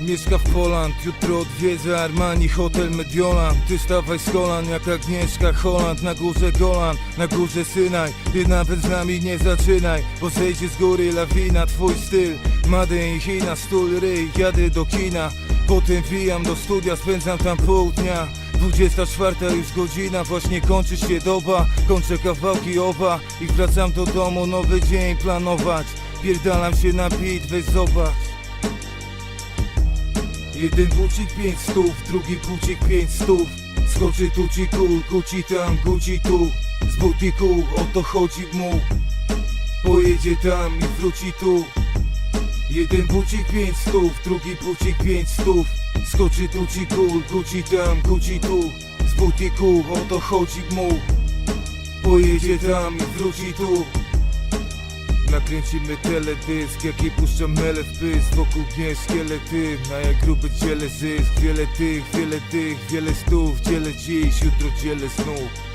mieszka w Poland Jutro odwiedza Armani Hotel Mediolan. Ty stawaj z kolan jak Agnieszka Holland. Na górze Golan, na górze Synaj. Ty nawet z nami nie zaczynaj Bo zejdzie z góry lawina. Twój styl, Made in China Stul ryj, jadę do kina Potem wijam do studia, spędzam tam pół dnia. 24 już godzina, właśnie kończy się doba. Kończę kawałki oba i wracam do domu Nowy dzień planować. Pierdalam się na beat, weź zobacz Jeden bucik pięć stów, drugi bucik pięć stów. Skoczy tu ci kul, kuci tam, guci tu. Z butiku o to chodzi mu. Pojedzie tam i wróci tu. Jeden bucik pięć stów, drugi bucik pięć stów. Skoczy tu ci kul, guci tam, guci tu. Z butiku o to chodzi mu. Pojedzie tam i wróci tu Nakręcimy teledysk, jaki puszczam mele w pysk. Wokół mnie szkielety, a jak gruby dzielę zysk. Wiele tych, wiele tych, wiele stów Dzielę dziś, jutro dzielę znów